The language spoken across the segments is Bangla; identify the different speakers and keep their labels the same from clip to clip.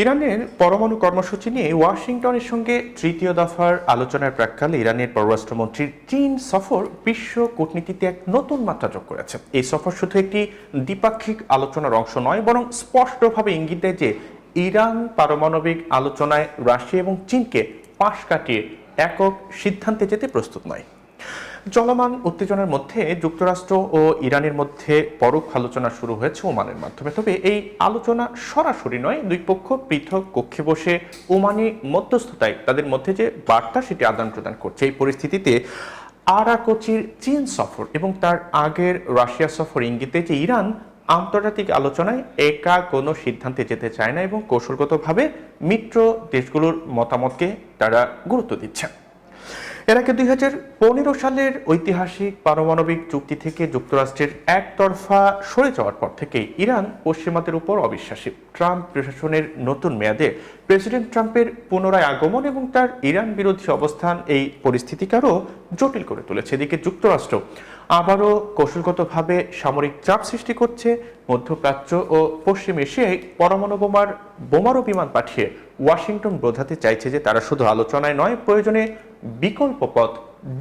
Speaker 1: ইরানের পরমাণু কর্মসূচি নিয়ে ওয়াশিংটনের সঙ্গে তৃতীয় দফার আলোচনার প্রাককালে ইরানের পররাষ্ট্রমন্ত্রীর চীন সফর বিশ্ব কূটনীতিতে এক নতুন মাত্রা যোগ করেছে। এই সফর শুধু একটি দ্বিপাক্ষিক আলোচনার অংশ নয়, বরং স্পষ্টভাবে ইঙ্গিত দেয় যে ইরান পারমাণবিক আলোচনায় রাশিয়া এবং চীনকে পাশ কাটিয়ে একক সিদ্ধান্তে যেতে প্রস্তুত নয়। চলমান উত্তেজনার মধ্যে যুক্তরাষ্ট্র ও ইরানের মধ্যে পরোক্ষ আলোচনা শুরু হয়েছে ওমানের মাধ্যমে। তবে এই আলোচনা সরাসরি নয়, দুই পক্ষ পৃথক কক্ষে বসে ওমানি মধ্যস্থতায় তাদের মধ্যে যে বার্তা সেটি আদান প্রদান করছে। এই পরিস্থিতিতে আরাকোচির চীন সফর এবং তার আগের রাশিয়া সফর ইঙ্গিতে যে ইরান আন্তর্জাতিক আলোচনায় একা কোনো সিদ্ধান্তে যেতে চায় না এবং কৌশলগতভাবে মিত্র দেশগুলোর মতামতকে তারা গুরুত্ব দিচ্ছে। এর আগে দুই হাজার পনেরো সালের ঐতিহাসিক পারমাণবিক চুক্তি থেকে যুক্তরাষ্ট্রের একতরফা সরে যাওয়ার পর থেকেই ইরান পশ্চিমাদের উপর অবিশ্বাসী। ট্রাম্প প্রশাসনের নতুন মেয়াদে প্রেসিডেন্ট ট্রাম্পের পুনরায় আগমন এবং তার ইরান বিরোধী অবস্থান এই পরিস্থিতিকে আরও জটিল করে তুলেছে। এদিকে যুক্তরাষ্ট্র আবারও কৌশলগতভাবে সামরিক চাপ সৃষ্টি করছে। মধ্যপ্রাচ্য ও পশ্চিম এশিয়ায় পরমাণু বোমার বোমারও বিমান পাঠিয়ে ওয়াশিংটন বোঝাতে চাইছে যে তারা শুধু আলোচনায় নয়, প্রয়োজনে বিকল্প পথ,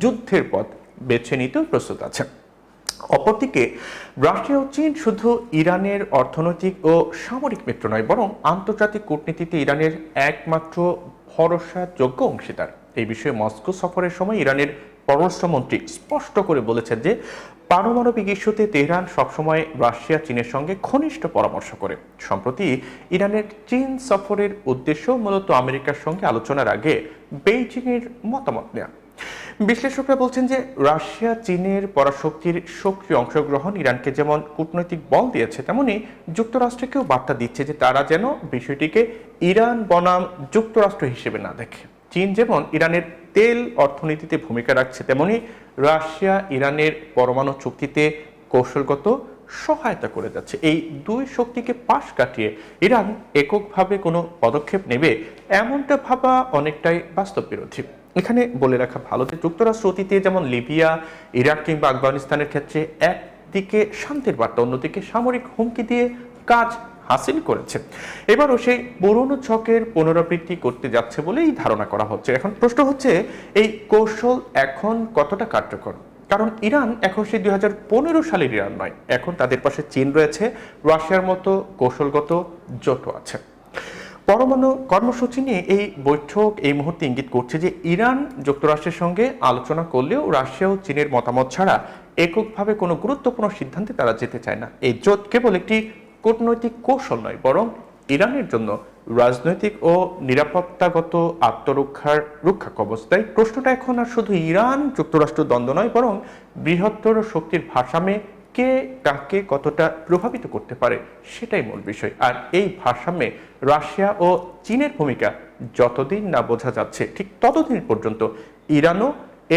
Speaker 1: যুদ্ধের পথ বেছে নিতেও প্রস্তুত আছে অপরদিকে রাশিয়া ও চীন শুধু ইরানের অর্থনৈতিক ও সামরিক মিত্র নয়, বরং আন্তর্জাতিক কূটনীতিতে ইরানের একমাত্র ভরসাযোগ্য অংশীদার। এই বিষয়ে মস্কো সফরের সময় ইরানের পররাষ্ট্রমন্ত্রী স্পষ্ট করে বলেছেন যে পারমাণবিক ইস্যুতে তেহরান সবসময় রাশিয়া, চীনের সঙ্গে ঘনিষ্ঠ পরামর্শ করে। সম্প্রতি ইরানের চীন সফরের উদ্দেশ্য মূলত আমেরিকার সঙ্গে আলোচনার আগে বেইজিংয়ের মতামত নেওয়া বিশ্লেষকরা বলছেন যে রাশিয়া, চীনের পরাশক্তির সক্রিয় অংশগ্রহণ ইরানকে যেমন কূটনৈতিক বল দিয়েছে, তেমনি যুক্তরাষ্ট্রকেও বার্তা দিচ্ছে যে তারা যেন বিষয়টিকে ইরান বনাম যুক্তরাষ্ট্র হিসেবে না দেখে। চীন যেমন ইরানের তেল অর্থনীতিতে ভূমিকা রাখছে, তেমনি রাশিয়া ইরানের পরমাণু চুক্তিতে কৌশলগত সহায়তা করে যাচ্ছে। এই দুই শক্তিকে পাশ কাটিয়ে ইরান এককভাবে কোনো পদক্ষেপ নেবে এমনটা ভাবা অনেকটাই বাস্তব বিরোধী এখানে বলে রাখা ভালো যে যুক্তরাষ্ট্র অতীতে যেমন লিবিয়া, ইরাক কিংবা আফগানিস্তানের ক্ষেত্রে একদিকে শান্তির বার্তা, অন্যদিকে সামরিক হুমকি দিয়ে কাজ হাসিল করেছে এবারও সেই পুরনো ছকের পুনরাবৃত্তি করতে যাচ্ছে বলেই ধারণা করা হচ্ছে। এখন প্রশ্ন হচ্ছে, এই কৌশল এখন কতটা কার্যকর? কারণ ইরান এখন সেই দুই হাজার পনেরো সালের ইরান নয়। এখন তাদের পাশে চীন রয়েছে, রাশিয়ার মতো কৌশলগত জোট আছে। পরমাণু কর্মসূচি নিয়ে এই বৈঠক এই মুহূর্তে ইঙ্গিত করছে যে ইরান যুক্তরাষ্ট্রের সঙ্গে আলোচনা করলেও রাশিয়া ও চীনের মতামত ছাড়া এককভাবে কোনো গুরুত্বপূর্ণ সিদ্ধান্তে তারা যেতে চায় না। এই জোট কেবল একটি কূটনৈতিক কৌশল নয়, বরং ইরানের জন্য রাজনৈতিক ও নিরাপত্তাগত আত্মরক্ষার রক্ষা কবচ তাই প্রশ্নটা এখন আর শুধু ইরান যুক্তরাষ্ট্র দ্বন্দ্ব নয়, বরং বৃহত্তর শক্তির ভাষামে কে কাকে কতটা প্রভাবিত করতে পারে সেটাই মূল বিষয়। আর এই ভারসাম্যে রাশিয়া ও চীনের ভূমিকা যতদিন না বোঝা যাচ্ছে, ঠিক ততদিন পর্যন্ত ইরানও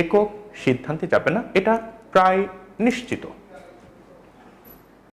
Speaker 1: একক সিদ্ধান্তে যাবে না, এটা প্রায় নিশ্চিত।